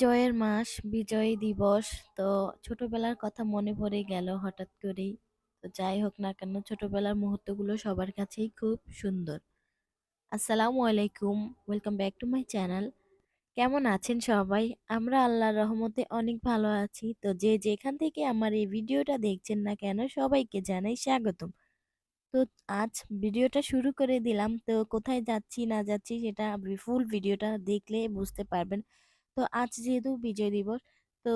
বিজয়ের মাস, বিজয় দিবস। তো ছোটবেলার কথা মনে পড়ে গেল হঠাৎ করেই। তো যাই হোক না কেন ছোটবেলার মুহূর্তগুলো সবার কাছেই খুব সুন্দর। আসসালামু আলাইকুম, welcome back to my channel. কেমন আছেন সবাই? আমরা আল্লাহর রহমতে অনেক ভালো আছি। তো যে যেখান থেকে আমার এই ভিডিওটা দেখছেন না কেন সবাইকে জানাই স্বাগতম। তো আজ ভিডিওটা শুরু করে দিলাম। তো কোথায় যাচ্ছি না যাচ্ছি সেটা ফুল ভিডিওটা দেখলে বুঝতে পারবেন। তো আজ যেহেতু বিজয় দিবস তো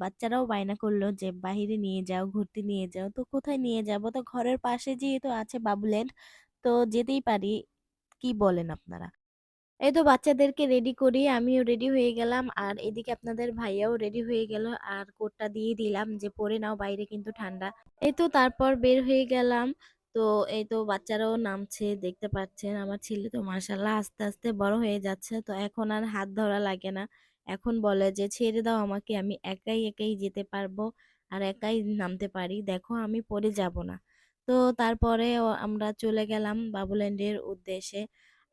বাচ্চারাও বায়না করল যে বাহিরে নিয়ে যাও, ঘুরতে নিয়ে যাও। তো কোথায় নিয়ে যাব? তো ঘরের পাশে যেহেতু আছে বাবুল্যান্ড তো যেতেই পারি। কি বলেন আপনারা? এই তো বাচ্চাদেরকে রেডি করিয়ে আমিও রেডি হয়ে গেলাম। আর এদিকে আপনাদের ভাইয়াও রেডি হয়ে গেল। আর কোটটা দিয়ে দিলাম যে পরে নাও বাইরে কিন্তু ঠান্ডা। এই তো তারপর বের হয়ে গেলাম। তো এই তো বাচ্চারাও নামছে দেখতে পাচ্ছেন। আমার ছেলে তো মাশাআল্লাহ আস্তে, আস্তে বড় হয়ে যাচ্ছে। তো এখন আর হাত ধরা লাগে না। এখন বলে যে, "ছেড়ে দাও আমাকে আমি একাই, একাই যেতে পারব। আর একাই নামতে পারি। দেখো আমি পড়ে যাব না।" তো তারপরে আমরা চলে গেলাম বাবুল্যান্ডের উদ্দেশ্যে।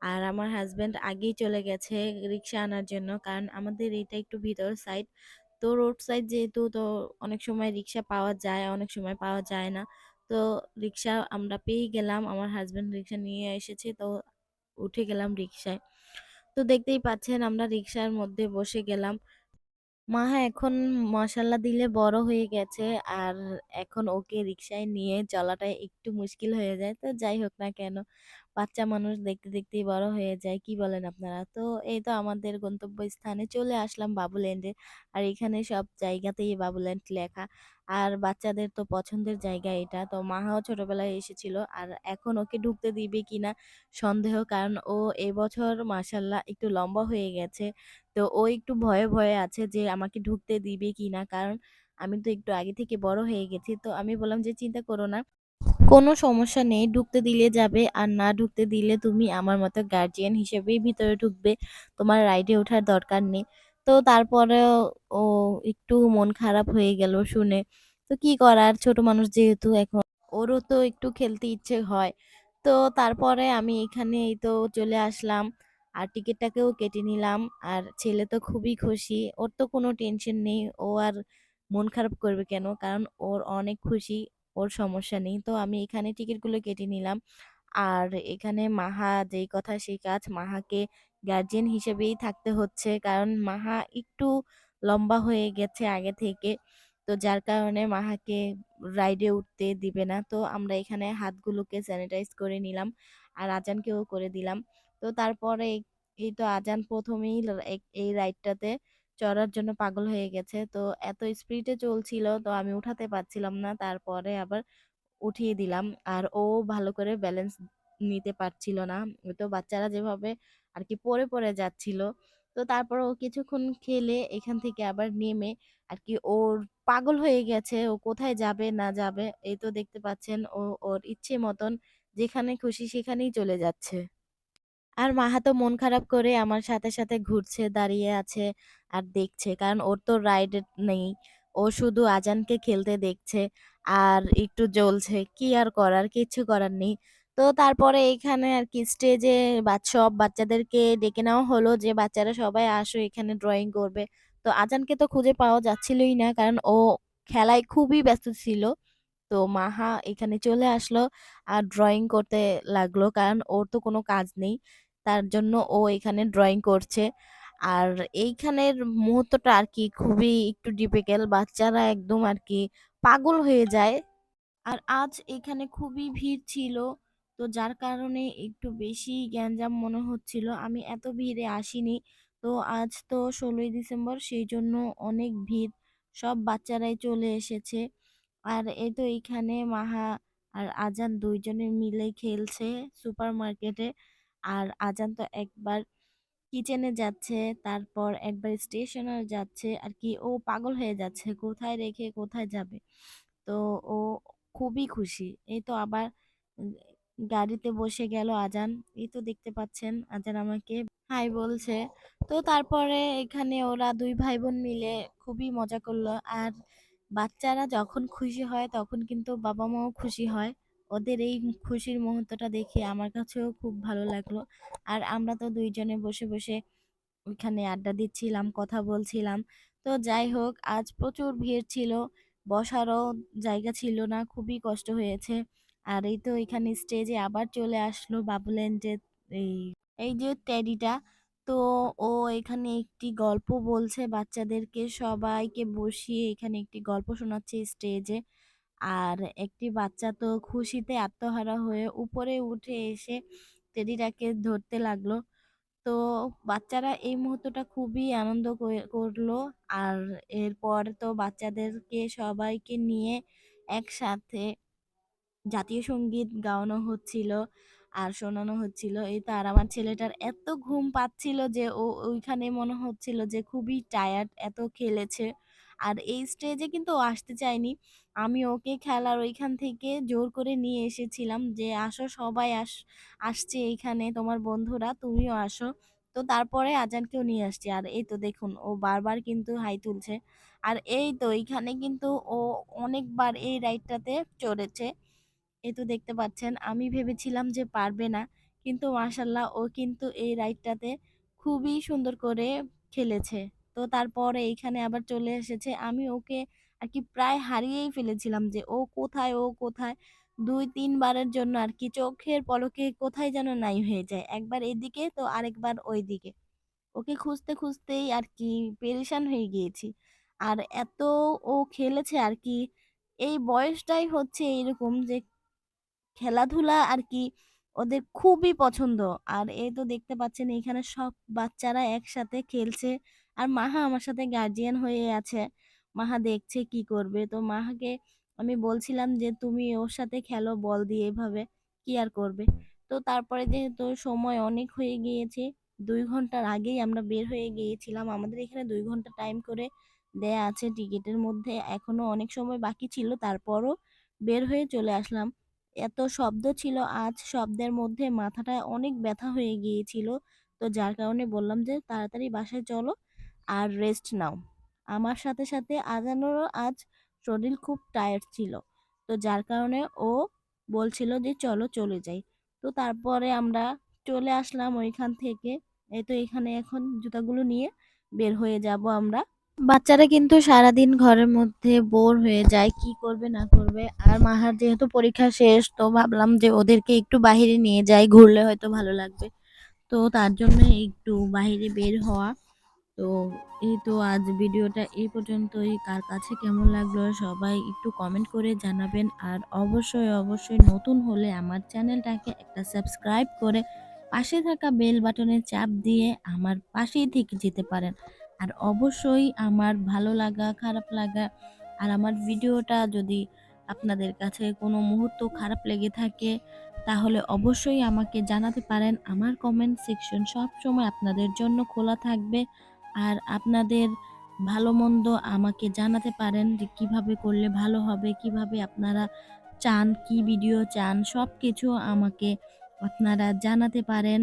আর আমার হাজব্যান্ড আগেই চলে গেছে রিক্সা আনার জন্য। কারণ আমাদের এটা একটু ভিতর সাইড। তো রোড সাইড যেহেতু তো অনেক সময় রিক্সা পাওয়া যায়, অনেক সময় পাওয়া যায় না। তো রিক্সা আমরা পেয়ে গেলাম। আমার হাজব্যান্ড রিক্সা নিয়ে এসেছে তো উঠে গেলাম রিক্সায়। তো দেখতেই পাচ্ছেন আমরা রিক্সার মধ্যে বসে গেলাম। মাহা এখন মশালা দিলে বড় হয়ে গেছে। আর এখন ওকে রিক্সায় নিয়ে চলাটা একটু মুশকিল হয়ে যায়। তো যাই হোক না কেন, বাচ্চা মানুষ দেখতে, দেখতেই বড় হয়ে যায়। কি বলেন আপনারা? তো এই তো আমাদের গন্তব্যস্থানে চলে আসলাম বাবুল্যান্ডে। আর এখানে সব জায়গাতেই বাবুল্যান্ড লেখা। আর বাচ্চাদের তো পছন্দের জায়গা এটা। তো মাহাও ছোটবেলায় এসেছিল। আর এখন ওকে ঢুকতে দিবে কিনা সন্দেহ। কারণ ও এবছর মাশাআল্লাহ একটু লম্বা হয়ে গেছে। তো ও একটু ভয়ে, ভয়ে আছে যে আমাকে ঢুকতে দিবে কিনা। কারণ আমি তো একটু আগে থেকে বড় হয়ে গেছি। তো আমি বললাম যে, "চিন্তা করো না। কোনো সমস্যা নেই। ঢুকতে দিলে যাবে। আর না ঢুকতে দিলে তুমি আমার মতো গার্জিয়ান হিসেবেই ভিতরে ঢুকবে। তোমার রাইডে ওঠার দরকার নেই।" তো তারপরেও ও একটু মন খারাপ হয়ে গেল শুনে। তো কি করার ছোট মানুষ যেহেতু এখন, ওরও তো একটু খেলতে ইচ্ছে হয়। তো তারপরে আমি এখানে এই তো চলে আসলাম। আর টিকিটটাকেও কেটে নিলাম। আর ছেলে তো খুবই খুশি। ওর তো কোনো টেনশন নেই। ও আর মন খারাপ করবে কেন? কারণ ওর অনেক খুশি। ওর সমস্যা নেই। তো আমি এখানে টিকিটগুলো কেটে নিলাম। আর এখানে মাহা যেই কথা সেই কাজ। মাহাকে গার্ডিয়ান হিসেবেই থাকতে হচ্ছে। কারণ মাহা একটু লম্বা হয়ে গেছে আগে থেকে। তো যার কারণে মাহাকে রাইডে উঠতে দিবে না। তো আমরা এখানে হাতগুলোকে স্যানিটাইজ করে নিলাম। আর আজানকেও করে দিলাম। তো তারপরে এই তো আজান প্রথমেই এই রাইডটাতে চড়ার জন্য পাগল হয়ে গেছে। তো এত স্পিডে চলছিল তো আমি উঠাতে পারছিলাম না। তারপরে আবার উঠিয়ে দিলাম। আর ও ভালো করে ব্যালেন্স নিতে পারছিল না। তো বাচ্চারা যেভাবে আর কি পড়ে, পড়ে যাচ্ছিল। তো তারপর ও কিছুক্ষণ খেলে এখান থেকে আবার নেমে আর কি ওর পাগল হয়ে গেছে। ও কোথায় যাবে না যাবে। এই তো দেখতে পাচ্ছেন ও ওর ইচ্ছে মতন যেখানে খুশি সেখানেই চলে যাচ্ছে। আর মাহা তো মন খারাপ করে আমার সাথে, সাথে ঘুরছে, দাঁড়িয়ে আছে আর দেখছে। কারণ ওর তো রাইড নেই। ও শুধু আজানকে খেলতে দেখছে আর একটু জ্বলছে। কি আর করার? কিচ্ছু করার নেই। তো তারপরে এখানে আরকি স্টেজে সব বাচ্চাদেরকে ডেকে নেওয়া হলো যে, "বাচ্চারা সবাই আসো এখানে ড্রইং করবে।" তো আজানকে তো খুঁজে পাওয়া যাচ্ছিলই না। কারণ ও খেলায় খুবই ব্যস্ত ছিল। তো মাহা এখানে চলে আসলো আর ড্রয়িং করতে লাগল। কারণ ওর তো কোনো কাজ নেই। তার জন্য ও এখানে ড্রয়িং করছে। আর এইখানের মুহূর্তটা আর কি খুবই একটু ডিফিকাল্ট। বাচ্চারা একদম আর কি পাগল হয়ে যায়। আর আজ এখানে খুবই ভিড় ছিল। তো যার কারণে একটু বেশি গ্যাঞ্জাম মনে হচ্ছিল। আমি এত ভিড়ে আসিনি। তো আজ তো ১৬ই ডিসেম্বর, সেই জন্য অনেক ভিড়। সব বাচ্চারাই চলে এসেছে। আর এই তো এইখানে মাহা আর আজান দুইজনে মিলে খেলছে সুপার মার্কেটে আর আজান তো একবার কিচেনে যাচ্ছে, তারপর একবার স্টেশনে যাচ্ছে। আর কি ও পাগল হয়ে যাচ্ছে। কোথায় রেখে কোথায় যাবে। তো ও খুবই খুশি। এই তো আবার গাড়িতে বসে গেল আজান। এই তো দেখতে পাচ্ছেন আজান আমাকে হাই বলছে। তো তারপরে এখানে ওরা দুই ভাই-বোন মিলে খুবই মজা করল আর বাচ্চারা যখন খুশি হয় তখন কিন্তু বাবা-মাও খুশি হয়। ওদের এই খুশির মুহূর্তটা দেখে আমার কাছেও খুব ভালো লাগল। আর আমরা তো দুইজনে বসে, বসে ওইখানে আড্ডা দিচ্ছিলাম, কথা বলছিলাম। তো যাই হোক আজ প্রচুর ভিড় ছিল। বসারও জায়গা ছিল না। খুবই কষ্ট হয়েছে। আর এই তো এখানে স্টেজে আবার চলে আসলো বাবুল্যান্ডের এই, এই যে টেডিটা। তো ও এখানে একটি গল্প বলছে বাচ্চাদেরকে, সবাইকে বসিয়ে এখানে একটি গল্প শোনাচ্ছে স্টেজে। আর একটি বাচ্চা তো খুশিতে আত্মহারা হয়ে উপরে উঠে এসে টেডিটাকে ধরতে লাগল। তো বাচ্চারা এই মুহূর্তটা খুবই আনন্দ করে করল। আর এরপর তো বাচ্চাদেরকে সবাইকে নিয়ে একসাথে জাতীয় সংগীত গাওয়ানো হচ্ছিল আর শোনানো হচ্ছিল। এই তো আর আমার ছেলেটার এত ঘুম পাচ্ছিল যে ও ওইখানে মনে হচ্ছিল যে খুবই টায়ার্ড এত খেলেছে। আর এই স্টেজে কিন্তু ও আসতে চায়নি। আমি ওকে খেলার ওইখান থেকে জোর করে নিয়ে এসেছিলাম যে, "আসো সবাই আস আসছে এইখানে তোমার বন্ধুরা তুমিও আসো।" তো তারপরে আজানকেও নিয়ে আসছি। আর এই তো দেখুন ও বারবার কিন্তু হাই তুলছে। আর এই তো এইখানে কিন্তু ও অনেকবার এই রাইডটাতে চড়েছে। এই তো দেখতে পাচ্ছেন আমি ভেবেছিলাম যে পারবে না। কিন্তু মাশাআল্লাহ ও কিন্তু এই রাইডটাতে খুবই সুন্দর করে খেলেছে। তো তারপরে এইখানে আবার চলে এসেছে। আমি ওকে আর কি প্রায় হারিয়েই ফেলেছিলাম যে ও কোথায়, ও কোথায়? ২-৩ বারের জন্য আরকি চোখের পলকে কোথায় যেন নাই হয়ে যায়। একবার এদিকে তো আরেকবার ওইদিকে। ওকে খুঁজতে, খুঁজতেই আর কি পেরেশান হয়ে গিয়েছি। আর এত ও খেলেছে আর কি এই বয়সটাই হচ্ছে এইরকম যে খেলাধুলা আর কি ওদের খুবই পছন্দ। আর এই তো দেখতে পাচ্ছেন এখানে সব বাচ্চারা একসাথে খেলছে। আর মাহা আমার সাথে গার্ডিয়ান হয়ে আছে। মাহা দেখছে কি করবে। তো মাহাকে আমি বলছিলাম যে, "তুমি ওর সাথে খেলো বল দিয়ে এভাবে। কি আর করবে?" তো তারপরে যেহেতু সময় অনেক হয়ে গিয়েছে, ২ ঘণ্টার আগেই আমরা বের হয়ে গিয়েছিলাম। আমাদের এখানে ২ ঘণ্টা টাইম করে দেয়া আছে টিকেটের মধ্যে। এখনও অনেক সময় বাকি ছিল। তারপরও বের হয়ে চলে আসলাম। এত শব্দ ছিল আজ শব্দের মধ্যে মাথাটা অনেক ব্যথা হয়ে গিয়েছিল। তো যার কারণে বললাম যে, "তাড়াতাড়ি বাসায় চলো আর রেস্ট নাও।" আমার সাথে, সাথে আজানোরও আজ শরীর খুব টায়ার্ড ছিল। তো যার কারণে ও বলছিল যে, "চলো চলে যাই।" তো তারপরে আমরা চলে আসলাম ওইখান থেকে। এই তো এখানে এখন জুতাগুলো নিয়ে বের হয়ে যাব আমরা। বাচ্চারা কিন্তু সারাদিন ঘরের মধ্যে বোর হয়ে যায়, কি করবে, না করবে। আর মাহার যেহেতু পরীক্ষা শেষ, তো ভাবলাম যে ওদেরকে একটু বাহিরে নিয়ে যাই, ঘুরলে হয়তো ভালো লাগবে। তো তার জন্য একটু বাহিরে বের হওয়া। তো এই তো আজ ভিডিওটা এই পর্যন্তই। কার কাছে কেমন লাগল সবাই একটু কমেন্ট করে জানাবেন। আর অবশ্যই অবশ্যই নতুন হলে আমার চ্যানেলটাকে একটা সাবস্ক্রাইব করে পাশে থাকা বেল বাটনে চাপ দিয়ে আমার পাশেই থেকে যেতে পারেন। আর অবশ্যই আমার ভালো লাগা, খারাপ লাগা আর আমার ভিডিওটা যদি আপনাদের কাছে কোনো মুহূর্ত খারাপ লেগে থাকে, তাহলে অবশ্যই আমাকে জানাতে পারেন। আমার কমেন্ট সেকশন সব সময় আপনাদের জন্য খোলা থাকবে আর আপনাদের ভালো মন্দ আমাকে জানাতে পারেন যে কীভাবে করলে ভালো হবে, কীভাবে আপনারা চান, কি ভিডিও চান সব কিছু আমাকে আপনারা জানাতে পারেন।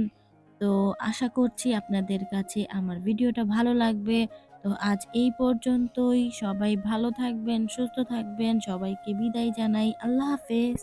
তো আশা করছি আপনাদের কাছে আমার ভিডিওটা ভালো লাগবে। তো আজ এই পর্যন্তই। সবাই ভালো থাকবেন, সুস্থ থাকবেন। সবাইকে বিদায় জানাই। আল্লাহ হাফেজ।